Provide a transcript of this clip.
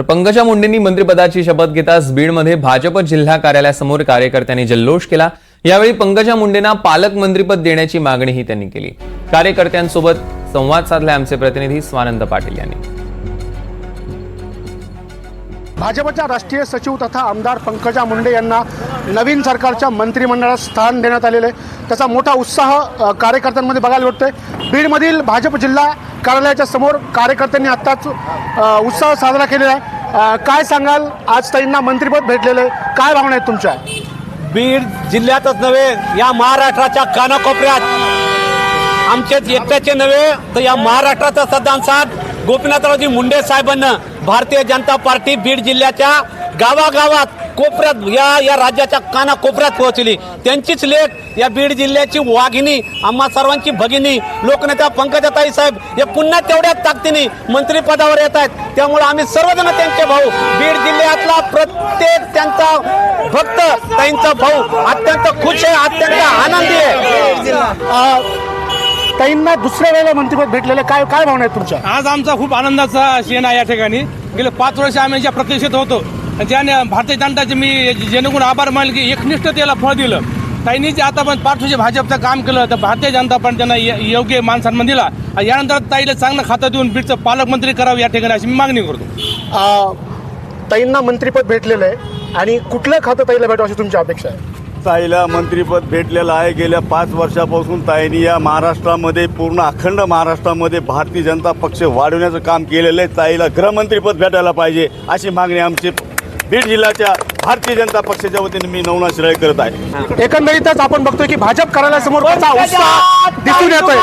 तर पंकजा मुंडेंनी मंत्रिपदाची शपथ घेताच बीडमध्ये भाजप जिल्हा कार्यालयासमोर कार्यकर्त्यांनी जल्लोष केला. यावेळी पंकजा मुंडेंना पालकमंत्रीपद देण्याची मागणीही त्यांनी केली. कार्यकर्त्यांसोबत संवाद साधला आमचे प्रतिनिधी स्वानंद पाटील यांनी. भाजपच्या राष्ट्रीय सचिव तथा आमदार पंकजा मुंडे यांना नवीन सरकारच्या मंत्रिमंडळात स्थान देण्यात आलेलं आहे. त्याचा मोठा उत्साह कार्यकर्त्यांमध्ये बघायला भेटतोय. बीडमधील भाजप जिल्हा कार्यालयाच्या समोर कार्यकर्त्यांनी आत्ताच उत्साह साजरा केलेला आहे. काय सांगाल? आज ताईंना मंत्रिपद भेटलेलं आहे. काय भावना आहेत तुमच्या? बीड जिल्ह्यातच नव्हे या महाराष्ट्राच्या कानाकोपऱ्यात. आमचे एकट्याचे नव्हे तर या महाराष्ट्राचा सद्दांसाद गोपीनाथरावजी मुंडे साहेबांना भारतीय जनता पार्टी बीड जिल्ह्याच्या गावागावात कोपऱ्यात या या राज्याच्या कानाकोपऱ्यात पोहोचली. त्यांचीच लेख या बीड जिल्ह्याची वाघिणी आम्हा सर्वांची भगिनी लोकनेता पंकजाताई साहेब हे पुन्हा तेवढ्याच ताकदीने मंत्रिपदावर येत आहेत. त्यामुळे आम्ही सर्वजण त्यांचे भाऊ. बीड जिल्ह्यातला प्रत्येक त्यांचा भक्त ताईंचा भाऊ अत्यंत खुश आहे अत्यंत आनंदी आहे. ताईंना दुसऱ्या वेळेला मंत्रिपद भेटलेलं आहे. काय काय भावना आहेत तुमच्या? आज आमचा खूप आनंदाचा क्षण आहे या ठिकाणी. गेले पाच वर्ष आम्ही यांच्या प्रतीक्षेत होतो त्याने भारतीय जनताचे मी जेणेकरून आभार मानले की एकनिष्ठतेला फळ दिलं. ताईंनी जे आता पण पाच वर्ष भाजपचं काम केलं तर भारतीय जनता पार्टी त्यांना योग्य मान सन्मान दिला. यानंतर ताईला चांगलं खातं देऊन बीडचं पालकमंत्री करावं या ठिकाणी अशी मी मागणी करतो. ताईंना मंत्रिपद भेटलेलं आहे. आणि कुठलं खातं ताईला भेटावं अशी तुमची अपेक्षा आहे? ताईला मंत्रिपद भेटलेलं आहे. गेल्या पाच वर्षापासून ताईंनी या महाराष्ट्रामध्ये पूर्ण अखंड महाराष्ट्रामध्ये भारतीय जनता पक्ष वाढवण्याचं काम केलेलं आहे. ताईला गृहमंत्रीपद भेटायला पाहिजे अशी मागणी आमची बीड जिल्ह्याच्या भारतीय जनता पक्षाच्या वतीने मी नवना शिराळे करत आहे. एकंदरीतच आपण बघतोय की भाजप कार्यालयासमोर दिसून येतोय.